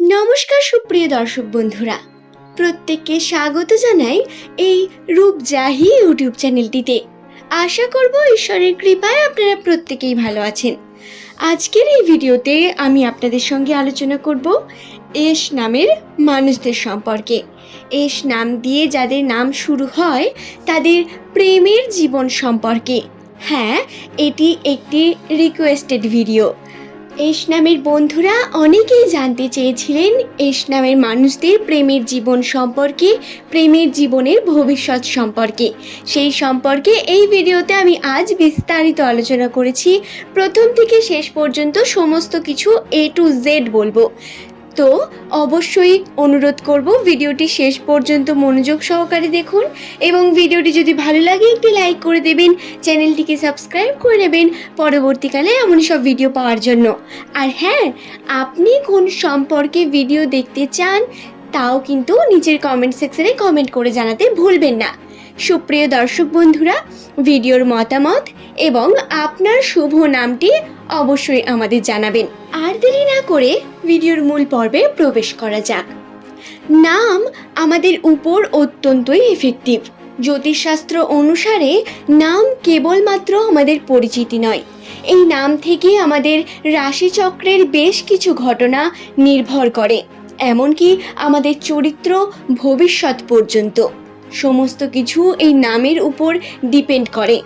নমস্কার সুপ্রিয় দর্শক বন্ধুরা। প্রত্যেককে স্বাগত জানাই এই রূপজাহি ইউটিউব চ্যানেলটিতে। আশা করব ঈশ্বরের কৃপায় আপনারা প্রত্যেকেই ভালো আছেন। আজকের এই ভিডিওতে আমি আপনাদের সঙ্গে আলোচনা করব এস নামের মানুষদের সম্পর্কে। এস নাম দিয়ে যাদের নাম শুরু হয় তাদের প্রেমের জীবন সম্পর্কে। হ্যাঁ এটি একটি রিকোয়েস্টেড ভিডিও এস নামের বন্ধুরা অনেকেই জানতে চেয়েছিলেন এসনামের মানুষদের প্রেমের জীবন সম্পর্কে, প্রেমের জীবনের ভবিষ্যৎ সম্পর্কে। সেই সম্পর্কে এই ভিডিওতে আমি আজ বিস্তারিত আলোচনা করেছি। প্রথম থেকে শেষ পর্যন্ত সমস্ত কিছু এ টু জেড বলব। তো অবশ্যই অনুরোধ করব ভিডিওটি শেষ পর্যন্ত মনোযোগ সহকারে দেখুন এবং ভিডিওটি যদি ভালো লাগে একটি লাইক করে দেবেন, চ্যানেলটিকে সাবস্ক্রাইব করে নেবেন পরবর্তীকালে এমনই সব ভিডিও পাওয়ার জন্য। আর হ্যাঁ আপনি কোন সম্পর্কে ভিডিও দেখতে চান, তাও কিন্তু নিচের কমেন্ট সেকশনে কমেন্ট করে জানাতে ভুলবেন না। সুপ্রিয় দর্শক বন্ধুরা, ভিডিওর মতামত এবং আপনার শুভ নামটি অবশ্যই আমাদের জানাবেন। আর দেরি না করে ভিডিওর মূল পর্বে প্রবেশ করা যাক। নাম আমাদের উপর অত্যন্তই এফেক্টিভ জ্যোতিষশাস্ত্র অনুসারে নাম কেবলমাত্র আমাদের পরিচিতি নয়। এই নাম থেকে আমাদের রাশিচক্রের বেশ কিছু ঘটনা নির্ভর করে, এমনকি আমাদের চরিত্র ভবিষ্যৎ পর্যন্ত। সমস্ত কিছু এই নামের উপর ডিপেন্ড করে।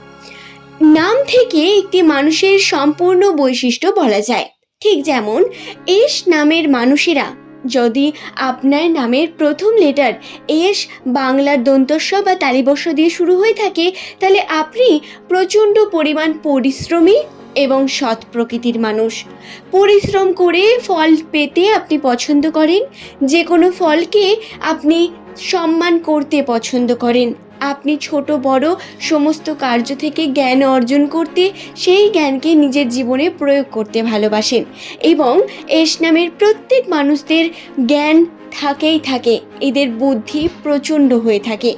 নাম থেকে একটি মানুষের সম্পূর্ণ বৈশিষ্ট্য বলা যায়। ঠিক যেমন, এস নামের মানুষেরা, যদি আপনার নামের প্রথম লেটার এস বাংলার দন্তস্ব বা তালিবস্য দিয়ে শুরু হয়ে থাকে, তাহলে আপনি প্রচণ্ড পরিমাণ পরিশ্রমী এবং সৎ প্রকৃতির মানুষ। পরিশ্রম করে ফল পেতে আপনি পছন্দ করেন। যে কোনো ফলকে আপনি সম্মান করতে পছন্দ করেন। আপনি ছোট, বড়, সমস্ত কার্য থেকে জ্ঞান অর্জন করতে সেই জ্ঞানকে নিজের জীবনে প্রয়োগ করতে ভালোবাসেন এবং এস নামের প্রত্যেক মানুষদের জ্ঞান থাকেই থাকে, এদের বুদ্ধি প্রচণ্ড হয়ে থাকে।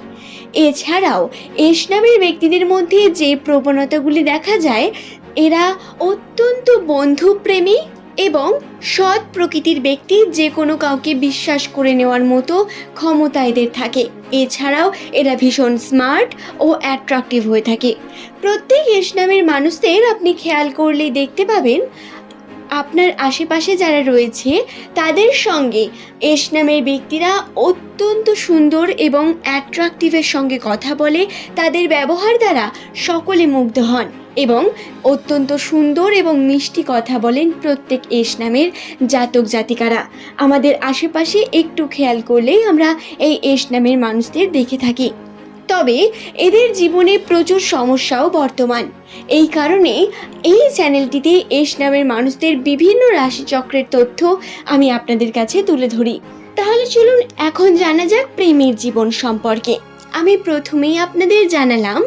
এছাড়াও এস নামের ব্যক্তিদের মধ্যে যে প্রবণতাগুলি দেখা যায়, এরা অত্যন্ত বন্ধুপ্রেমী এবং সৎ প্রকৃতির ব্যক্তি যে কোনো কাউকে বিশ্বাস করে নেওয়ার মতো ক্ষমতা এদের থাকে। এছাড়াও এরা ভীষণ স্মার্ট ও অ্যাট্রাকটিভ হয়ে থাকে। প্রত্যেক এস নামের মানুষদের আপনি খেয়াল করলেই দেখতে পাবেন, আপনার আশেপাশে যারা রয়েছে, তাদের সঙ্গে এস নামের ব্যক্তিরা অত্যন্ত সুন্দর এবং অ্যাট্রাকটিভের সঙ্গে কথা বলে, তাদের ব্যবহার দ্বারা সকলে মুগ্ধ হন। এবং অত্যন্ত সুন্দর এবং মিষ্টি কথা বলেন প্রত্যেক এস নামের জাতক জাতিকারা। আমাদের আশেপাশে একটু খেয়াল করলেই আমরা এই এস নামের মানুষদের দেখে থাকি। তবে এদের জীবনে প্রচুর সমস্যাও বর্তমান। এই কারণে এই চ্যানেলটিতে এস নামের মানুষদের বিভিন্ন রাশিচক্রের তথ্য আমি আপনাদের কাছে তুলে ধরি। তাহলে চলুন এখন জানা যাক প্রেমের জীবন সম্পর্কে। আমি প্রথমেই আপনাদের জানালাম,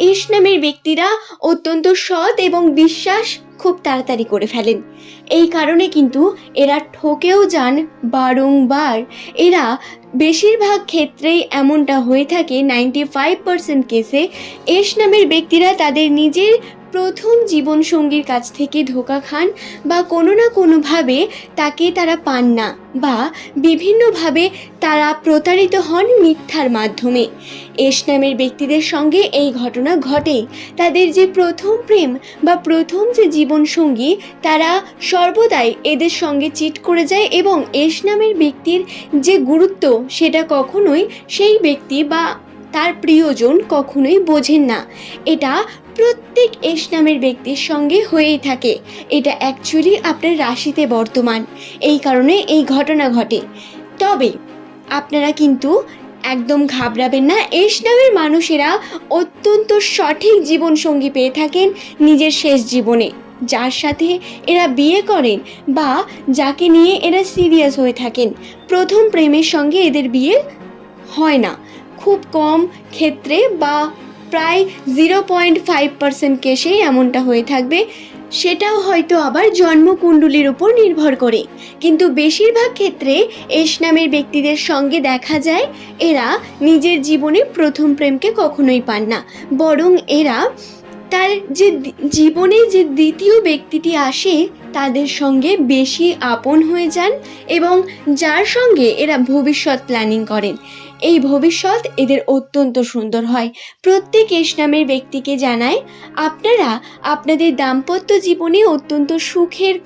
এস নামের ব্যক্তিরা অত্যন্ত সৎ এবং বিশ্বাস খুব তাড়াতাড়ি করে ফেলেন। এই কারণে কিন্তু এরা ঠকেও যান বারংবার। এরা বেশিরভাগ ক্ষেত্রেই এমনটা হয়ে থাকে নাইনটি ফাইভ পার্সেন্ট কেসে এস নামের ব্যক্তিরা তাদের নিজের প্রথম জীবনসঙ্গীর কাছ থেকে ধোকা খান বা কোনো না কোনোভাবে তাকে তারা পান না বা বিভিন্নভাবে তারা প্রতারিত হন মিথ্যার মাধ্যমে। এস নামের ব্যক্তিদের সঙ্গে এই ঘটনা ঘটে তাদের যে প্রথম প্রেম বা প্রথম যে জীবনসঙ্গী, তারা সর্বদাই এদের সঙ্গে চিট করে যায় এবং এস নামের ব্যক্তির যে গুরুত্ব, সেটা কখনোই সেই ব্যক্তি বা তার প্রিয়জন কখনোই বোঝেন না। এটা প্রত্যেক এস নামের ব্যক্তির সঙ্গে হয়েই থাকে। এটা অ্যাকচুয়ালি আপনার রাশিতে বর্তমান। এই কারণে এই ঘটনা ঘটে। তবে আপনারা কিন্তু একদম ঘাবড়াবেন না এস নামের মানুষেরা অত্যন্ত সঠিক জীবনসঙ্গী পেয়ে থাকেন নিজের শেষ জীবনে। যার সাথে এরা বিয়ে করেন বা যাকে নিয়ে এরা সিরিয়াস হয়ে থাকেন। প্রথম প্রেমের সঙ্গে এদের বিয়ে হয় না। খুব কম ক্ষেত্রে বা প্রায় জিরো পয়েন্ট ফাইভ পার্সেন্ট কেসেই এমনটা হয়ে থাকবে। সেটাও হয়তো আবার জন্মকুণ্ডলীর উপর নির্ভর করে। কিন্তু বেশিরভাগ ক্ষেত্রে এস নামের ব্যক্তিদের সঙ্গে দেখা যায়, এরা নিজের জীবনে প্রথম প্রেমকে কখনোই পান না। বরং এরা তার যে জীবনে যে দ্বিতীয় ব্যক্তিটি আসে তাদের সঙ্গে বেশি আপন হয়ে যান এবং যার সঙ্গে এরা ভবিষ্যৎ প্ল্যানিং করেন। এই ভবিষ্যৎ এদের অত্যন্ত সুন্দর হয়। প্রত্যেক এস নামের ব্যক্তিকে জানায় আপনারা আপনাদের দাম্পত্য জীবনে অত্যন্ত সুখের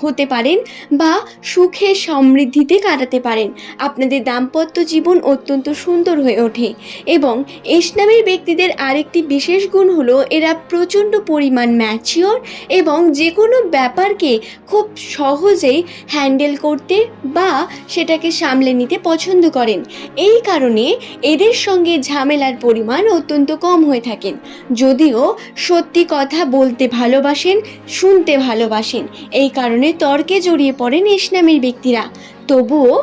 হতে পারেন বা সুখে সমৃদ্ধিতে কাটাতে পারেন। আপনাদের দাম্পত্য জীবন অত্যন্ত সুন্দর হয়ে ওঠে এবং এস নামের ব্যক্তিদের আরেকটি বিশেষ গুণ হলো, এরা প্রচণ্ড পরিমাণ ম্যাচিওর এবং যে কোনো ব্যাপারকে খুব সহজেই হ্যান্ডেল করতে বা সেটাকে সামলে নিতে পছন্দ করেন। এই কারণে এদের সঙ্গে ঝামেলার পরিমাণ অত্যন্ত কম হয়ে থাকেন। যদিও সত্যি কথা বলতে ভালোবাসেন, শুনতে ভালোবাসেন, এই কারণে তর্কে জড়িয়ে পড়েন ইসলামের ব্যক্তিরা। তবুও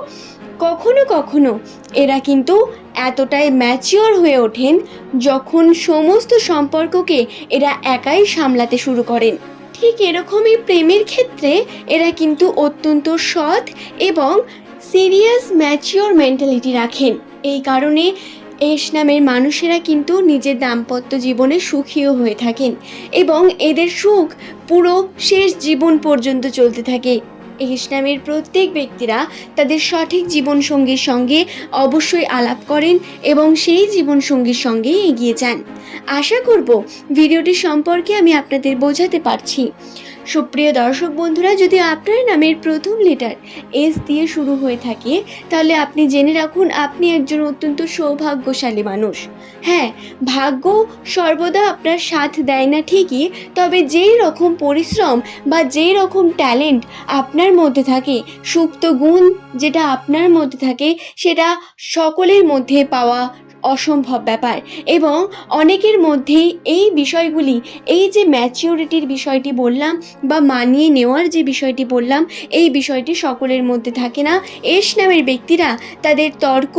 কখনো কখনো এরা কিন্তু এতটাই ম্যাচিওর হয়ে ওঠেন যখন সমস্ত সম্পর্ককে এরা একাই সামলাতে শুরু করেন। ঠিক এরকমই প্রেমের ক্ষেত্রে এরা কিন্তু অত্যন্ত সৎ এবং সিরিয়াস ম্যাচিওর মেন্টালিটি রাখেন। এই কারণে এস নামের মানুষেরা কিন্তু নিজের দাম্পত্য জীবনে সুখীও হয়ে থাকেন এবং এদের সুখ পুরো শেষ জীবন পর্যন্ত চলতে থাকে। এস নামের প্রত্যেক ব্যক্তিরা তাদের সঠিক জীবনসঙ্গীর সঙ্গে অবশ্যই আলাপ করেন এবং সেই জীবনসঙ্গীর সঙ্গে এগিয়ে যান। আশা করব ভিডিওটি সম্পর্কে আমি আপনাদের বোঝাতে পারছি। সুপ্রিয় দর্শক বন্ধুরা, যদি আপনার নামের প্রথম লেটার এস দিয়ে শুরু হয়ে থাকে, তাহলে আপনি জেনে রাখুন আপনি একজন অত্যন্ত সৌভাগ্যশালী মানুষ। হ্যাঁ ভাগ্য সর্বদা আপনার সাথ দেয় না ঠিকই, তবে যেই রকম পরিশ্রম বা যেই রকম ট্যালেন্ট আপনার মধ্যে থাকে, সুপ্ত গুণ যেটা আপনার মধ্যে থাকে, সেটা সকলের মধ্যে পাওয়া অসম্ভব ব্যাপার এবং অনেকের মধ্যেই এই বিষয়গুলি, এই যে ম্যাচিওরিটির বিষয়টি বললাম বা মানিয়ে নেওয়ার যে বিষয়টি বললাম, এই বিষয়টি সকলের মধ্যে থাকে না। এস নামের ব্যক্তিরা তাদের তর্ক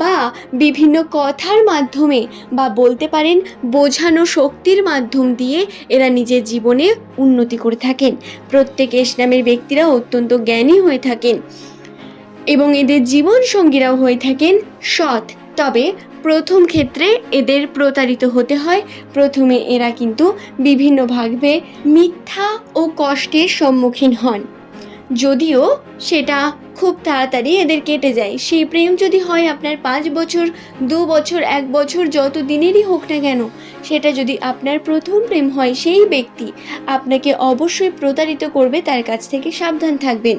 বা বিভিন্ন কথার মাধ্যমে বা বলতে পারেন বোঝানো শক্তির মাধ্যম দিয়ে এরা নিজের জীবনে উন্নতি করে থাকেন। প্রত্যেক এস নামের ব্যক্তিরা অত্যন্ত জ্ঞানী হয়ে থাকেন এবং এদের জীবন সঙ্গীরাও হয়ে থাকেন সৎ। তবে প্রথম ক্ষেত্রে এদের প্রতারিত হতে হয়। প্রথমে এরা কিন্তু বিভিন্নভাবে মিথ্যা ও কষ্টের সম্মুখীন হন। যদিও সেটা খুব তাড়াতাড়ি এদের কেটে যায়। সেই প্রেম যদি হয় আপনার পাঁচ বছর, দু বছর, এক বছর যত দিনেরই হোক না কেন, সেটা যদি আপনার প্রথম প্রেম হয় সেই ব্যক্তি আপনাকে অবশ্যই প্রতারিত করবে, তার কাছ থেকে সাবধান থাকবেন।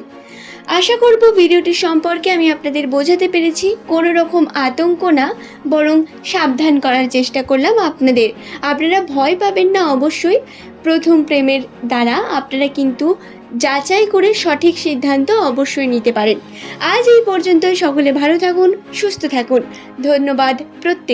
আশা করব ভিডিওটি সম্পর্কে আমি আপনাদের বোঝাতে পেরেছি। কোনো রকম আতঙ্ক না, বরং সাবধান করার চেষ্টা করলাম আপনাদের। আপনারা ভয় পাবেন না অবশ্যই। প্রথম প্রেমের দ্বারা আপনারা কিন্তু যাচাই করে সঠিক সিদ্ধান্ত অবশ্যই নিতে পারেন। আজ এই পর্যন্ত সকলে ভালো থাকুন, সুস্থ থাকুন। ধন্যবাদ প্রত্যেক